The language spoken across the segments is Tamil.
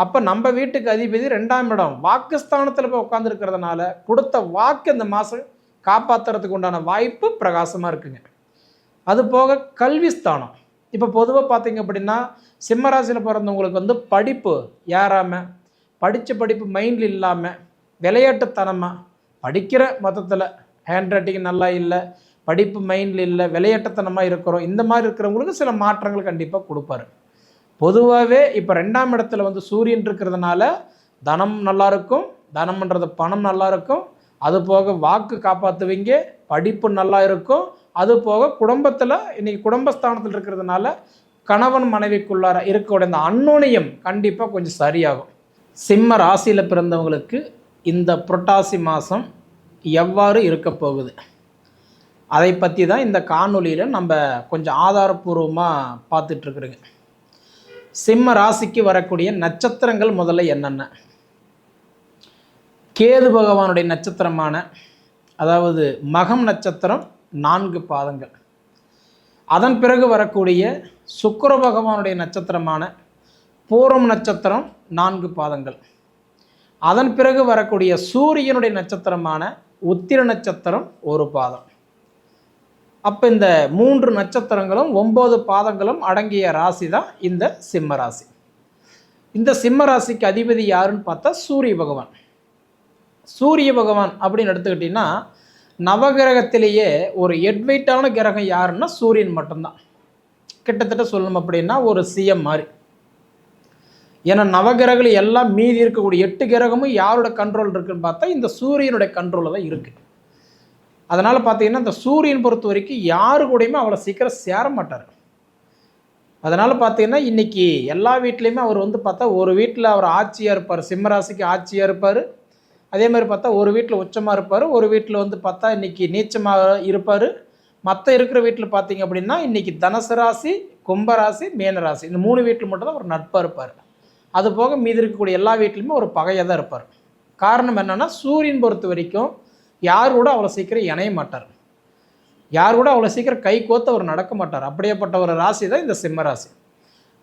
அப்போ நம்ம வீட்டுக்கு அதிபதி ரெண்டாம் இடம். வாக்குஸ்தானத்தில் போய் உட்காந்துருக்கிறதுனால கொடுத்த வாக்கு இந்த மாதம் காப்பாற்றுறதுக்கு உண்டான வாய்ப்பு பிரகாசமாக இருக்குங்க. அது போக கல்வி ஸ்தானம். இப்போ பொதுவாக பார்த்தீங்க அப்படின்னா சிம்மராசியில் பிறந்தவங்களுக்கு வந்து படிப்பு ஏறாமல் படித்த படிப்பு மைண்டில் இல்லாமல் விளையாட்டுத்தனமாக படிக்கிற மொத்தத்தில் ஹேண்ட் ரைட்டிங் நல்லா இல்லை படிப்பு மைண்டில் இல்லை விளையாட்டுத்தனமாக இருக்கிறோம் இந்த மாதிரி இருக்கிறவங்களுக்கு சில மாற்றங்கள் கண்டிப்பாக கொடுப்பாரு. பொதுவாகவே இப்போ ரெண்டாம் இடத்துல வந்து சூரியன் இருக்கிறதுனால தனம் நல்லா இருக்கும் தனம்ன்றது பணம் நல்லா இருக்கும் அது போக வாக்கு காப்பாற்றுவீங்க படிப்பு நல்லா இருக்கும் அது போக குடும்பத்தில் இன்னைக்கு குடும்பஸ்தானத்தில் இருக்கிறதுனால கணவன் மனைவிக்குள்ளார இருக்கக்கூடிய இந்த அன்னோனியம் கண்டிப்பாக கொஞ்சம் சரியாகும். சிம்ம ராசியில் பிறந்தவங்களுக்கு இந்த புரட்டாசி மாதம் எவ்வாறு இருக்க போகுது? அதை பற்றி தான் இந்த காணொளியில் நம்ம கொஞ்சம் ஆதாரபூர்வமாக பார்த்துட்ருக்குறோங்க சிம்ம ராசிக்கு வரக்கூடிய நட்சத்திரங்கள் முதல்ல என்னென்ன? கேது பகவானுடைய நட்சத்திரமான அதாவது மகம் நட்சத்திரம் நான்கு பாதங்கள். அதன் பிறகு வரக்கூடிய சுக்கர பகவானுடைய நட்சத்திரமான பூரம் நட்சத்திரம் நான்கு பாதங்கள். அதன் பிறகு வரக்கூடிய சூரியனுடைய நட்சத்திரமான உத்திர நட்சத்திரம் ஒரு பாதம். அப்போ இந்த மூன்று நட்சத்திரங்களும் ஒம்பது பாதங்களும் அடங்கிய ராசி தான் இந்த சிம்ம ராசி. இந்த சிம்ம ராசிக்கு அதிபதி யாருன்னு பார்த்தா சூரிய பகவான். சூரிய பகவான் அப்படின்னு எடுத்துக்கிட்டிங்கன்னா நவகிரகத்திலேயே ஒரு எட்வைட்டான கிரகம் யாருன்னா சூரியன் மட்டும்தான். கிட்டத்தட்ட சொல்லணும் அப்படின்னா ஒரு சிஎம் மாதிரி. ஏன்னா நவகிரகங்கள் எல்லாம் மீதி இருக்கக்கூடிய எட்டு கிரகமும் யாரோட கண்ட்ரோல் இருக்குன்னு பார்த்தா இந்த சூரியனுடைய கண்ட்ரோலில் தான் இருக்குது அதனால் பார்த்தீங்கன்னா இந்த சூரியன் பொறுத்த வரைக்கும் யாரு கூடயுமே அவ்வளோ சீக்கிரம் சேர மாட்டார். அதனால் பார்த்தீங்கன்னா இன்றைக்கி எல்லா வீட்லேயுமே அவர் வந்து பார்த்தா ஒரு வீட்டில் அவர் ஆட்சியாக இருப்பார். சிம்மராசிக்கு ஆட்சியாக இருப்பார். அதே மாதிரி பார்த்தா ஒரு வீட்டில் உச்சமாக இருப்பார். ஒரு வீட்டில் வந்து பார்த்தா இன்றைக்கி நீச்சமாக இருப்பார். மற்ற இருக்கிற வீட்டில் பார்த்தீங்க அப்படின்னா இன்றைக்கி தனுசு ராசி கும்பராசி மீனராசி இந்த மூணு வீட்டில் மட்டும்தான் ஒரு நட்பாக இருப்பார். அது போக மீதி இருக்கக்கூடிய எல்லா வீட்லையுமே ஒரு பகையாக தான் இருப்பார். காரணம் என்னென்னா சூரியன் பொறுத்த வரைக்கும் யார் கூட அவ்வளோ சீக்கிரம் இணைய மாட்டார்? யார் கூட அவ்வளோ சீக்கிரம் கை கோத்து அவர் நடக்க மாட்டார்? அப்படியேப்பட்ட ஒரு ராசி தான் இந்த சிம்ம ராசி.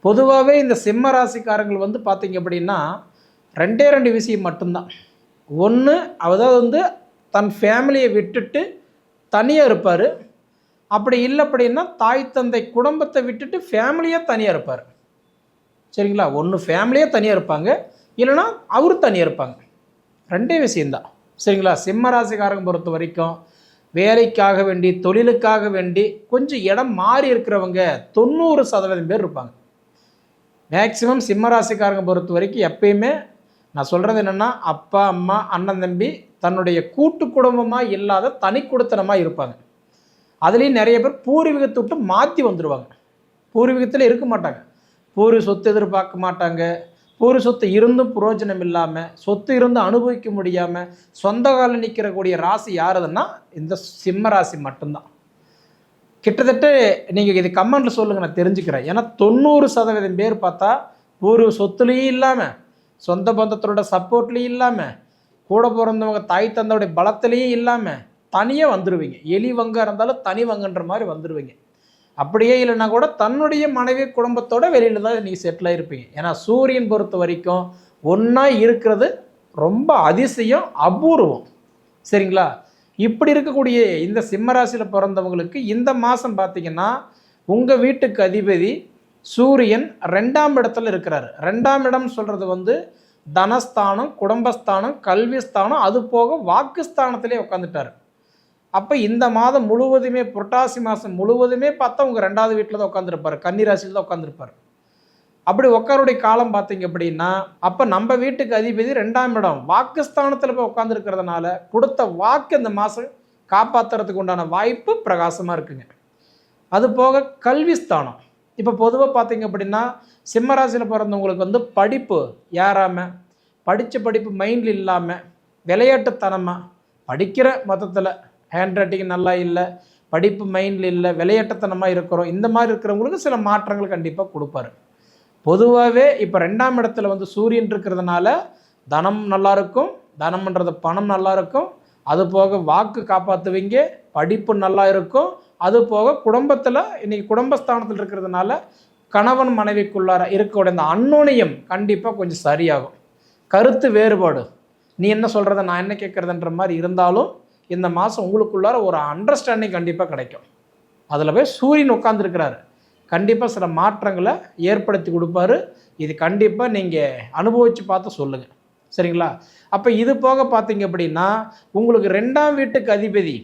பொதுவாகவே இந்த சிம்ம ராசிக்காரங்கள் வந்து பார்த்தீங்க அப்படின்னா ரெண்டே ரெண்டு விஷயம் மட்டும்தான். ஒன்று அதாவது வந்து தன் ஃபேமிலியை விட்டுட்டு தனியாக இருப்பார். அப்படி இல்லை அப்படின்னா தாய் தந்தை குடும்பத்தை விட்டுட்டு ஃபேமிலியாக தனியாக இருப்பார். சரிங்களா? ஒன்று ஃபேமிலியாக தனியாக இருப்பாங்க. இல்லைன்னா அவர் தனியாக இருப்பாங்க. ரெண்டே விஷயந்தான் சரிங்களா? சிம்ம ராசிக்காரங்க பொறுத்த வரைக்கும் வேலைக்காக வேண்டி தொழிலுக்காக வேண்டி கொஞ்சம் இடம் மாறி இருக்கிறவங்க தொண்ணூறு சதவீதம் பேர் இருப்பாங்க. மேக்சிமம் சிம்ம ராசிக்காரங்க பொறுத்த வரைக்கும் எப்பயுமே நான் சொல்கிறது என்னென்னா அப்பா அம்மா அண்ணன் தம்பி தன்னுடைய கூட்டு குடும்பமாக இல்லாத தனி குடுத்தனமாக இருப்பாங்க. அதுலேயும் நிறைய பேர் பூர்வீகத்தை விட்டு மாற்றி வந்துடுவாங்க பூர்வீகத்தில் இருக்க மாட்டாங்க. பூர்வீக சொத்து எதிர்பார்க்க மாட்டாங்க. ஒரு சொத்து இருந்தும் புரோஜனம் இல்லாமல் சொத்து இருந்து அனுபவிக்க முடியாமல் சொந்த காலில் நிற்கிறக்கூடிய ராசி யாருதுன்னா இந்த சிம்ம ராசி மட்டும்தான். கிட்டத்தட்ட நீங்கள் இது கமெண்ட்டில் சொல்லுங்கள் நான் தெரிஞ்சுக்கிறேன். ஏன்னா தொண்ணூறு சதவீதம் பேர் பார்த்தா ஒரு சொத்துலேயும் இல்லாமல் சொந்த பந்தத்தோட சப்போர்ட்லேயும் இல்லாமல் கூட பிறந்தவங்க தாய் தந்தையுடைய பலத்துலேயும் இல்லாமல் தனியாக வந்துடுவீங்க எலி வங்க இருந்தாலும் தனி வங்கன்ற மாதிரி வந்துடுவீங்க அப்படியே இல்லைன்னா கூட தன்னுடைய மனைவி குடும்பத்தோட வெளியில் தான் நீங்கள் செட்டில் ஆகிருப்பீங்க ஏன்னா சூரியன் பொறுத்த வரைக்கும் ஒன்றா இருக்கிறது ரொம்ப அதிசயம் அபூர்வம். சரிங்களா? இப்படி இருக்கக்கூடிய இந்த சிம்மராசியில் பிறந்தவங்களுக்கு இந்த மாதம் பார்த்தீங்கன்னா உங்கள் வீட்டுக்கு அதிபதி சூரியன் ரெண்டாம் இடத்துல இருக்கிறார். ரெண்டாம் இடம் சொல்கிறது வந்து தனஸ்தானம் குடும்பஸ்தானம் கல்விஸ்தானம் அது போக வாக்குஸ்தானத்திலே உட்காந்துட்டார் அப்போ இந்த மாதம் முழுவதுமே புரட்டாசி மாதம் முழுவதுமே பார்த்தா உங்கள் ரெண்டாவது வீட்டில் தான் உட்காந்துருப்பார் கன்னிராசியில் தான் உட்காந்துருப்பார் அப்படி உட்காருடைய காலம் பார்த்தீங்க அப்படின்னா அப்போ நம்ம வீட்டுக்கு அதிபதி ரெண்டாம் இடம். வாக்குஸ்தானத்தில் போய் உட்காந்துருக்கிறதுனால கொடுத்த வாக்கு இந்த மாதம் காப்பாற்றுறதுக்கு உண்டான வாய்ப்பு பிரகாசமாக இருக்குங்க. அது போக கல்வி ஸ்தானம். இப்போ பொதுவாக பார்த்தீங்க அப்படின்னா சிம்மராசியில் பிறந்தவங்களுக்கு வந்து படிப்பு ஏறாமல் படித்த படிப்பு மைண்டில் இல்லாமல் விளையாட்டுத்தனமாக படிக்கிற மொத்தத்தில் ஹேண்ட் ரைட்டிங் நல்லா இல்லை படிப்பு மைண்டில் இல்லை விளையாட்டுத்தனமாக இருக்கிறோம். இந்த மாதிரி இருக்கிறவங்களுக்கு சில மாற்றங்கள் கண்டிப்பாக கொடுப்பாரு. பொதுவாகவே இப்போ ரெண்டாம் இடத்துல வந்து சூரியன் இருக்கிறதுனால தனம் நல்லா இருக்கும் தனம்ன்றது பணம் நல்லா இருக்கும். அது போக வாக்கு காப்பாற்றுவீங்க படிப்பு நல்லா இருக்கும். அது போக குடும்பத்தில் இன்றைக்கி குடும்பஸ்தானத்தில் இருக்கிறதுனால கணவன் மனைவிக்குள்ளார இருக்கக்கூடிய அந்த அன்னோனியம் கண்டிப்பாக கொஞ்சம் சரியாகும். கருத்து வேறுபாடு. நீ என்ன சொல்கிறத நான் என்ன கேட்குறதுன்ற மாதிரி இருந்தாலும் இந்த மாதம் உங்களுக்குள்ளார ஒரு அண்டர்ஸ்டாண்டிங் கண்டிப்பாக கிடைக்கும். அதில் போய் சூரியன் உட்காந்துருக்கிறாரு கண்டிப்பாக சில மாற்றங்களை ஏற்படுத்தி கொடுப்பாரு. இது கண்டிப்பாக நீங்கள் அனுபவித்து பார்த்து சொல்லுங்கள் சரிங்களா? அப்போ இது போக பார்த்தீங்க அப்படின்னா உங்களுக்கு ரெண்டாம் வீட்டுக்கு அதிபதி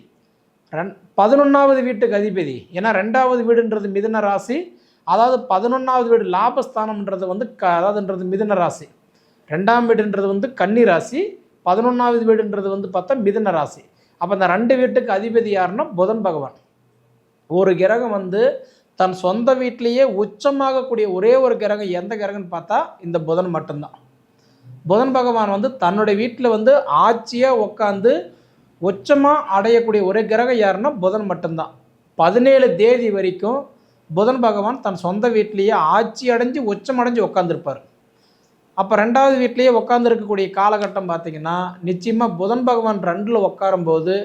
ரெண் பதினொன்றாவது வீட்டுக்கு அதிபதி ஏன்னா ரெண்டாவது வீடுன்றது மிதுன ராசி அதாவது பதினொன்றாவது வீடு லாபஸ்தானம்ன்றது வந்து க அதாவதுன்றது மிதுன ராசி. ரெண்டாம் வீடுன்றது வந்து கன்னி ராசி பதினொன்றாவது வீடுன்றது வந்து பார்த்தா மிதுன ராசி. அப்போ இந்த ரெண்டு வீட்டுக்கு அதிபதி யாருன்னா புதன் பகவான். ஒரு கிரகம் வந்து தன் சொந்த வீட்டிலேயே உச்சமாகக்கூடிய ஒரே ஒரு கிரகம் எந்த கிரகம்னு பார்த்தா இந்த புதன் மட்டும்தான். புதன் பகவான் வந்து தன்னுடைய வீட்டில் வந்து ஆட்சியாக உட்காந்து உச்சமாக அடையக்கூடிய ஒரே கிரகம் யாருன்னா புதன் மட்டும்தான். பதினேழு தேதி வரைக்கும் புதன் பகவான் தன் சொந்த வீட்டிலேயே ஆட்சி அடைஞ்சு உச்சம் அடைஞ்சு உட்காந்துருப்பார் அப்போ ரெண்டாவது வீட்லேயே உட்காந்துருக்கக்கூடிய காலகட்டம் பார்த்தீங்கன்னா நிச்சயமாக புதன் பகவான் ரெண்டில் உட்காரும்போது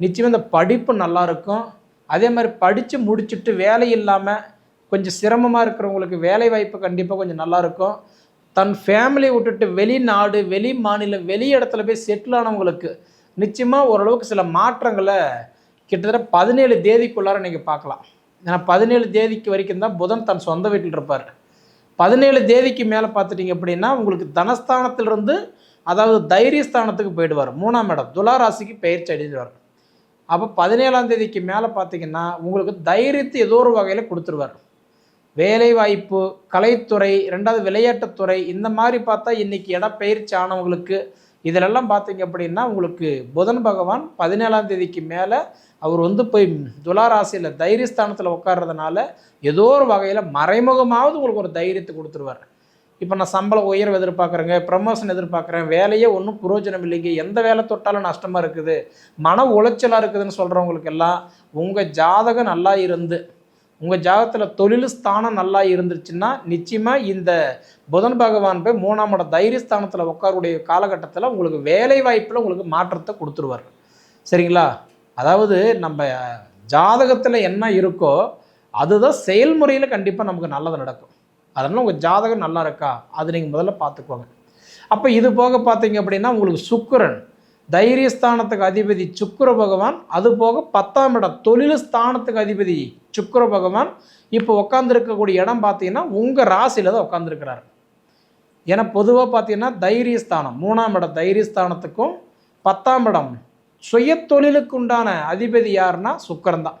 நிச்சயமாக இந்த படிப்பு நல்லாயிருக்கும் அதே மாதிரி படித்து முடிச்சுட்டு வேலை இல்லாமல் கொஞ்சம் சிரமமாக இருக்கிறவங்களுக்கு வேலை வாய்ப்பு கண்டிப்பாக கொஞ்சம் நல்லாயிருக்கும் தன் ஃபேமிலியை விட்டுட்டு வெளிநாடு வெளி மாநிலம் வெளி இடத்துல போய் செட்டில் ஆனவங்களுக்கு நிச்சயமாக ஓரளவுக்கு சில மாற்றங்களை கிட்டத்தட்ட பதினேழு தேதிக்குள்ளார நீங்கள் பார்க்கலாம். ஏன்னா பதினேழு தேதிக்கு வரைக்கும் தான் புதன் தன் சொந்த வீட்டில் இருப்பார். பதினேழு தேதிக்கு மேலே பார்த்துட்டிங்க அப்படின்னா உங்களுக்கு தனஸ்தானத்திலிருந்து அதாவது தைரியஸ்தானத்துக்கு போயிடுவார். மூணாம் இடம் துலா ராசிக்கு பயிற்சி அடைஞ்சிடுவார் அப்போ பதினேழாம் தேதிக்கு மேலே பார்த்தீங்கன்னா உங்களுக்கு தைரியத்தை ஏதோ ஒரு வகையில் கொடுத்துருவார். வேலைவாய்ப்பு கலைத்துறை ரெண்டாவது விளையாட்டுத்துறை இந்த மாதிரி பார்த்தா இன்றைக்கி இடப்பெயர்ச்சி ஆனவங்களுக்கு இதிலெல்லாம் பார்த்தீங்க அப்படின்னா உங்களுக்கு புதன் பகவான் பதினேழாம் தேதிக்கு மேலே அவர் வந்து போய் துளாராசியில் தைரியஸ்தானத்தில் உட்கார்றதுனால ஏதோ ஒரு வகையில் மறைமுகமாவது உங்களுக்கு ஒரு தைரியத்தை கொடுத்துருவார். இப்போ நான் சம்பளம் உயர்வு எதிர்பார்க்குறேங்க ப்ரமோஷன் எதிர்பார்க்குறேன் வேலையே ஒன்றும் புரோஜனம் இல்லைங்க எந்த வேலை தொட்டாலும் நஷ்டமாக இருக்குது மன உளைச்சலாக இருக்குதுன்னு சொல்கிறவங்களுக்கு எல்லாம் உங்கள் ஜாதகம் நல்லா இருந்து உங்கள் ஜாதகத்தில் தொழில் ஸ்தானம் நல்லா இருந்துச்சுன்னா நிச்சயமாக இந்த புதன் பகவான் போய் மூணாம் தைரிய ஸ்தானத்தில் உட்காருடைய காலகட்டத்தில் உங்களுக்கு வேலை வாய்ப்பில் உங்களுக்கு மாற்றத்தை கொடுத்துருவார். சரிங்களா? அதாவது நம்ம ஜாதகத்தில் என்ன இருக்கோ அதுதான் செயல்முறையில் கண்டிப்பாக நமக்கு நல்லது நடக்கும். அதனால் உங்கள் ஜாதகம் நல்லா இருக்கா? அது நீங்கள் முதல்ல பார்த்துக்கோங்க. அப்போ இது போக பார்த்தீங்க அப்படின்னா உங்களுக்கு சுக்கிரன். தைரியஸ்தானத்துக்கு அதிபதி சுக்கர பகவான் அது போக பத்தாம் இடம் தொழில் ஸ்தானத்துக்கு அதிபதி சுக்கிர பகவான். இப்போ உட்காந்துருக்கக்கூடிய இடம் பார்த்தீங்கன்னா உங்கள் ராசியில் தான் உட்காந்துருக்கிறார் ஏன்னா பொதுவாக பார்த்தீங்கன்னா தைரியஸ்தானம் மூணாம் இடம் தைரியஸ்தானத்துக்கும் பத்தாம் இடம் சுய தொழிலுக்கு உண்டான அதிபதி யாருன்னா சுக்கரன் தான்.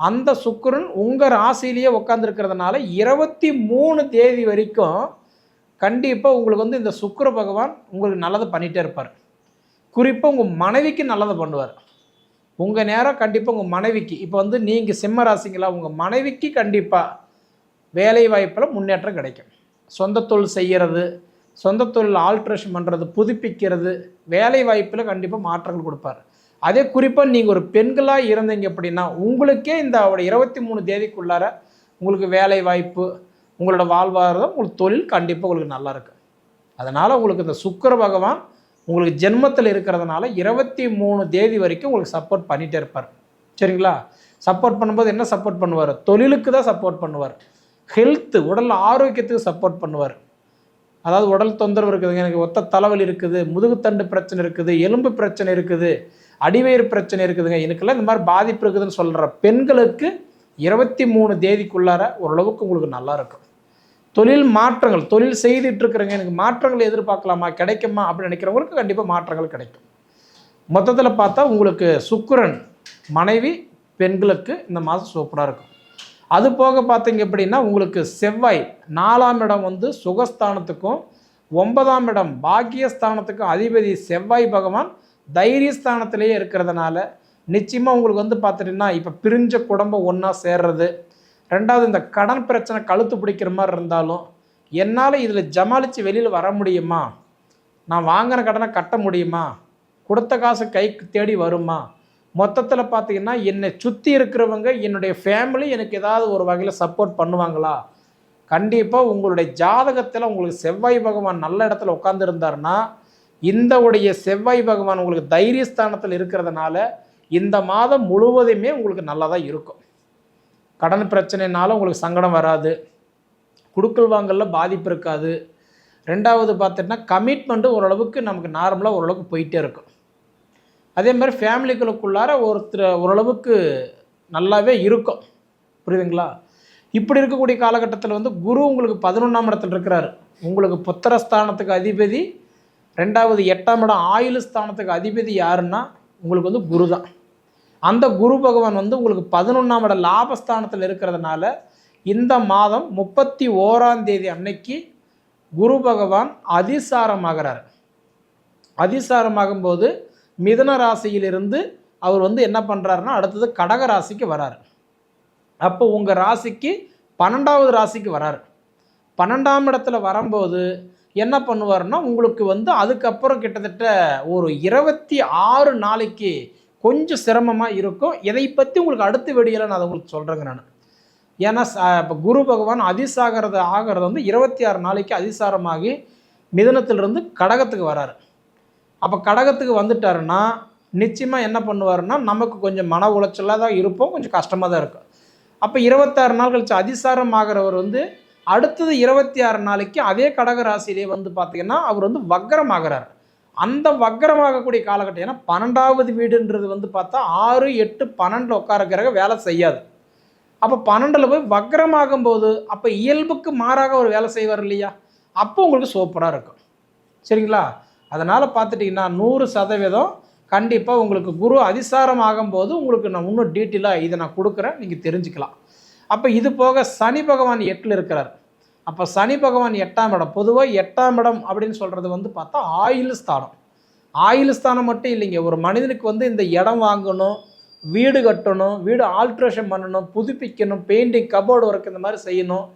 அந்த சுக்கரன் உங்கள் ராசியிலேயே உட்காந்துருக்கிறதுனால இருபத்தி மூணு தேதி வரைக்கும் கண்டிப்பாக உங்களுக்கு வந்து இந்த சுக்கர பகவான் உங்களுக்கு நல்லது பண்ணிகிட்டே இருப்பார். குறிப்பாக உங்கள் மனைவிக்கு நல்லதை பண்ணுவார். உங்கள் நேரம் கண்டிப்பாக உங்கள் மனைவிக்கு. இப்போ வந்து நீங்கள் சிம்ம ராசிங்களா உங்கள் மனைவிக்கு கண்டிப்பாக வேலை வாய்ப்பில் முன்னேற்றம் கிடைக்கும். சொந்த தொழில் செய்கிறது சொந்த தொழில் ஆல்ட்ரேஷன் பண்ணுறது புதுப்பிக்கிறது வேலை வாய்ப்பில் கண்டிப்பாக மாற்றங்கள் கொடுப்பார். அதே குறிப்பாக நீங்கள் ஒரு பெண்களாக இருந்தீங்க அப்படின்னா உங்களுக்கே இந்த அவட இருபத்தி மூணு தேதிக்குள்ளார உங்களுக்கு வேலை வாய்ப்பு உங்களோட வாழ்வாதாரம் உங்களுக்கு தொழில் கண்டிப்பாக உங்களுக்கு நல்லா அதனால் உங்களுக்கு இந்த சுக்கர பகவான் உங்களுக்கு ஜென்மத்தில் இருக்கிறதுனால இருபத்தி மூணு தேதி வரைக்கும் உங்களுக்கு சப்போர்ட் பண்ணிகிட்டே இருப்பார். சரிங்களா? சப்போர்ட் பண்ணும்போது என்ன சப்போர்ட் பண்ணுவார்? தொழிலுக்கு தான் சப்போர்ட் பண்ணுவார். ஹெல்த்து உடல் ஆரோக்கியத்துக்கு சப்போர்ட் பண்ணுவார். அதாவது உடல் தொந்தரவு இருக்குதுங்க எனக்கு ஒத்த தலைவலி இருக்குது முதுகுத்தண்டு பிரச்சனை இருக்குது எலும்பு பிரச்சனை இருக்குது அடிவயிறு பிரச்சனை இருக்குதுங்க. எனக்கெல்லாம் இந்த மாதிரி பாதிப்பு இருக்குதுன்னு சொல்கிற பெண்களுக்கு இருபத்தி மூணு தேதிக்குள்ளார ஓரளவுக்கு உங்களுக்கு நல்லா இருக்கும். தொழில் மாற்றங்கள் தொழில் செய்துட்டு இருக்கிறவங்க எனக்கு மாற்றங்கள் எதிர்பார்க்கலாமா கிடைக்குமா அப்படின்னு நினைக்கிறவங்களுக்கு கண்டிப்பாக மாற்றங்கள் கிடைக்கும். மொத்தத்தில் பார்த்தா உங்களுக்கு சுக்கிரன் மனைவி பெண்களுக்கு இந்த மாதம் சூப்பராக இருக்கும். அது போக பார்த்தீங்க அப்படின்னா உங்களுக்கு செவ்வாய் நாலாம் இடம் வந்து சுகஸ்தானத்துக்கும் ஒன்பதாம் இடம் பாக்கியஸ்தானத்துக்கும் அதிபதி செவ்வாய் பகவான் தைரியஸ்தானத்திலேயே இருக்கிறதுனால நிச்சயமாக உங்களுக்கு வந்து பார்த்துட்டிங்கன்னா இப்போ பிரிஞ்ச குடும்பம் ஒன்றா சேர்றது ரெண்டாவது இந்த கடன் பிரச்சனை கழுத்து பிடிக்கிற மாதிரி இருந்தாலும் என்னால் இதில் ஜமாளித்து வெளியில் வர முடியுமா? நான் வாங்கின கடனை கட்ட முடியுமா? கொடுத்த காசு கைக்கு தேடி வருமா? மொத்தத்தில் பார்த்தீங்கன்னா என்னை சுற்றி இருக்கிறவங்க என்னுடைய ஃபேமிலி எனக்கு ஏதாவது ஒரு வகையில் சப்போர்ட் பண்ணுவாங்களா? கண்டிப்பாக உங்களுடைய ஜாதகத்தில் உங்களுக்கு செவ்வாய் பகவான் நல்ல இடத்துல உட்காந்துருந்தாருன்னா இந்த உடைய செவ்வாய் பகவான் உங்களுக்கு தைரியஸ்தானத்தில் இருக்கிறதுனால இந்த மாதம் முழுவதுமே உங்களுக்கு நல்லா தான் இருக்கும். கடன் பிரச்சனைனால உங்களுக்கு சங்கடம் வராது. குடுக்கல் வாங்கலில் பாதிப்பு இருக்காது. ரெண்டாவது பார்த்துட்டுனா கமிட்மெண்ட்டு ஓரளவுக்கு நமக்கு நார்மலாக ஓரளவுக்கு போயிட்டே இருக்கும். அதே மாதிரி ஃபேமிலிகளுக்குள்ளார ஒருத்தர் ஓரளவுக்கு நல்லாவே இருக்கும். புரியுதுங்களா? இப்படி இருக்கக்கூடிய காலகட்டத்தில் வந்து குரு உங்களுக்கு பதினொன்றாம் இடத்துல இருக்கிறாரு. உங்களுக்கு புத்திரஸ்தானத்துக்கு அதிபதி ரெண்டாவது எட்டாம் இடம் ஆயுள் ஸ்தானத்துக்கு அதிபதி யாருன்னா உங்களுக்கு வந்து குரு தான் அந்த குரு பகவான் வந்து உங்களுக்கு பதினொன்றாம் இடம் லாபஸ்தானத்தில் இருக்கிறதுனால இந்த மாதம் முப்பத்தி ஓராம் தேதி அன்னைக்கு குரு பகவான் அதிசாரமாகிறார். அதிசாரமாகும்போது மிதன ராசியிலிருந்து அவர் வந்து என்ன பண்ணுறாருன்னா அடுத்தது கடக ராசிக்கு வராரு. அப்போ உங்கள் ராசிக்கு பன்னெண்டாவது ராசிக்கு வராரு. பன்னெண்டாம் இடத்துல வரும்போது என்ன பண்ணுவார்னா உங்களுக்கு வந்து அதுக்கப்புறம் கிட்டத்தட்ட ஒரு இருபத்தி ஆறு நாளைக்கு கொஞ்சம் சிரமமாக இருக்கும். இதை பற்றி உங்களுக்கு அடுத்த வெடியில் நான் அதை உங்களுக்கு சொல்கிறேங்க நான். ஏன்னா இப்போ குரு பகவான் அதிசாகிறது ஆகிறது வந்து இருபத்தி ஆறு நாளைக்கு அதிசாரமாகி மிதனத்திலிருந்து கடகத்துக்கு வராரு. அப்போ கடகத்துக்கு வந்துட்டாருன்னா நிச்சயமாக என்ன பண்ணுவாருன்னா நமக்கு கொஞ்சம் மன உளைச்சலாக தான் இருப்போம். கொஞ்சம் கஷ்டமாக தான் இருக்கும். அப்போ இருபத்தாறு நாள் கழிச்சு அதிசாரம் ஆகிறவர் வந்து அடுத்தது இருபத்தி ஆறு நாளைக்கு அதே கடக ராசியிலே வந்து பார்த்திங்கன்னா அவர் வந்து வக்கரம் ஆகிறார். அந்த வக்கரமாகக்கூடிய காலகட்டம் ஏன்னா பன்னெண்டாவது வீடுன்றது வந்து பார்த்தா ஆறு எட்டு பன்னெண்டில் உட்கார கிரக வேலை செய்யாது. அப்போ பன்னெண்டில் போய் வக்கரமாகும் போது அப்போ இயல்புக்கு மாறாக ஒரு வேலை செய்வார் இல்லையா? அப்போ உங்களுக்கு சூப்பராக இருக்கும். சரிங்களா? அதனால் பார்த்துட்டிங்கன்னா நூறு சதவீதம் கண்டிப்பாக உங்களுக்கு குரு அதிசாரம் ஆகும்போது உங்களுக்கு நான் இன்னும் டீட்டெயிலாக இதை நான் கொடுக்குறேன். நீங்கள் தெரிஞ்சுக்கலாம். அப்போ இது போக சனி பகவான் எட்டில் இருக்கிறார். அப்போ சனி பகவான் எட்டாம் இடம். பொதுவாக எட்டாம் இடம் அப்படின்னு சொல்கிறது வந்து பார்த்தா ஆயுள் ஸ்தானம். ஆயுள் ஸ்தானம் மட்டும் இல்லைங்க. ஒரு மனிதனுக்கு வந்து இந்த இடம் வாங்கணும் வீடு கட்டணும் வீடு ஆல்ட்ரேஷன் பண்ணணும் புதுப்பிக்கணும் பெயிண்டிங் கபோர்டு ஒர்க் இந்த மாதிரி செய்யணும்.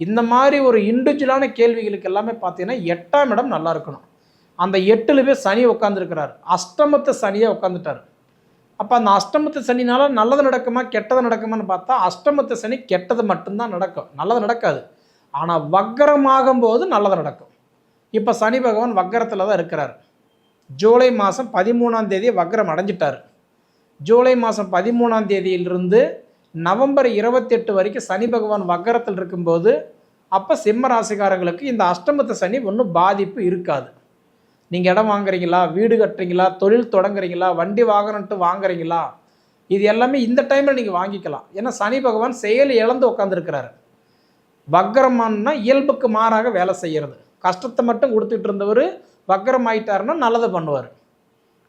இந்த மாதிரி ஒரு இண்டிவிஜுவலான கேள்விகளுக்கு எல்லாமே பார்த்தீங்கன்னா எட்டாம் இடம் நல்லா இருக்கணும். அந்த எட்டில் போய் சனி உட்காந்துருக்கிறார் அஷ்டமத்தை சனியை உட்காந்துட்டார் அப்போ அந்த அஷ்டமத்து சனினால நல்லது நடக்குமா கெட்டது நடக்குமான்னு பார்த்தா அஷ்டமத்து சனி கெட்டது மட்டும்தான் நடக்கும். நல்லது நடக்காது. ஆனால் வக்கரமாகும் போது நல்லது நடக்கும். இப்போ சனி பகவான் வக்கரத்தில் தான் இருக்கிறார். ஜூலை மாதம் பதிமூணாம் தேதி வக்கரம் அடைஞ்சிட்டார். ஜூலை மாதம் பதிமூணாம் தேதியிலிருந்து நவம்பர் இருபத்தெட்டு வரைக்கும் சனி பகவான் வக்கரத்தில் இருக்கும்போது அப்போ சிம்ம ராசிக்காரங்களுக்கு இந்த அஷ்டமத்து சனி ஒன்றும் பாதிப்பு இருக்காது. நீங்கள் இடம் வாங்குறீங்களா? வீடு கட்டுறீங்களா? தொழில் தொடங்குறீங்களா? வண்டி வாகனம்ட்டு வாங்குறீங்களா? இது எல்லாமே இந்த டைமில் நீங்கள் வாங்கிக்கலாம். ஏன்னா சனி பகவான் செயல் இழந்து உட்காந்துருக்கிறாரு வக்கரமானா இயல்புக்கு மாறாக வேலை செய்கிறது கஷ்டத்தை மட்டும் கொடுத்துட்டு இருந்தவர் வக்கரம் ஆயிட்டாருன்னா நல்லதை பண்ணுவார்.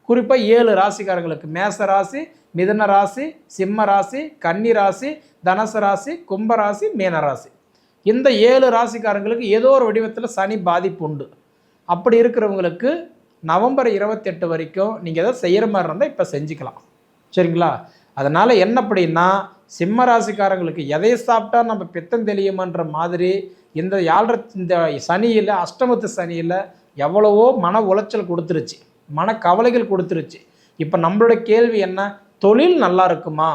குறிப்பாக ஏழு ராசிக்காரங்களுக்கு மேச ராசி மிதன ராசி சிம்ம ராசி கன்னி ராசி தனுசு ராசி கும்ப ராசி மீன ராசி. இந்த ஏழு ராசிக்காரங்களுக்கு ஏதோ ஒரு வடிவத்தில் சனி பாதிப்பு உண்டு. அப்படி இருக்கிறவங்களுக்கு நவம்பர் இருபத்தெட்டு வரைக்கும் நீங்கள் எதாவது செய்கிற மாதிரி இருந்தால் இப்போ செஞ்சுக்கலாம். சரிங்களா? அதனால் என்ன அப்படின்னா சிம்ம ராசிக்காரங்களுக்கு எதை சாப்பிட்டா நம்ம பித்தம் தெளியுமன்ற மாதிரி இந்த யாழ்ற இந்த சனியில் அஷ்டமத்து சனியில் எவ்வளவோ மன உளைச்சல் கொடுத்துருச்சு. மன கவலைகள் கொடுத்துருச்சு. இப்போ நம்மளோட கேள்வி என்ன? தொழில் நல்லா இருக்குமா?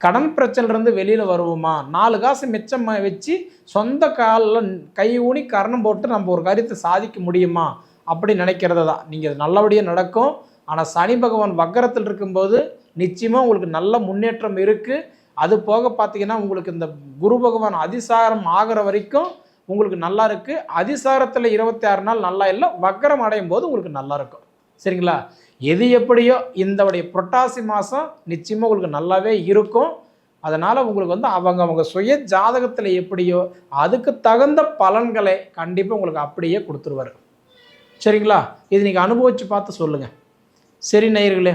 கடன் பிரச்சனைலேருந்து வெளியில் வருவோமா? நாலு காசு மிச்சம் வச்சு சொந்த காலில் கை ஊனி கரணம் போட்டு நம்ம ஒரு காரியத்தை சாதிக்க முடியுமா? அப்படி நினைக்கிறது தான் நீங்கள் நல்லபடியாக நடக்கும். ஆனால் சனி பகவான் வக்கரத்தில் இருக்கும்போது நிச்சயமாக உங்களுக்கு நல்ல முன்னேற்றம் இருக்குது அது போக பார்த்தீங்கன்னா உங்களுக்கு இந்த குரு பகவான் அதிசாரம் ஆகிற வரைக்கும் உங்களுக்கு நல்லா இருக்குது அதிசாரத்தில் இருபத்தி ஆறு நாள் நல்லா இல்லை வக்கரம் அடையும் போது உங்களுக்கு நல்லா இருக்கும். சரிங்களா? எது எப்படியோ இந்தவுடைய புரட்டாசி மாதம் நிச்சயமாக உங்களுக்கு நல்லாவே இருக்கும். அதனால் உங்களுக்கு வந்து அவங்க அவங்க சுய ஜாதகத்தில் எப்படியோ அதுக்கு தகுந்த பலன்களை கண்டிப்பாக உங்களுக்கு அப்படியே கொடுத்துருவார். சரிங்களா? இது நீங்கள் அனுபவித்து பார்த்து சொல்லுங்கள் சரி நேயர்களே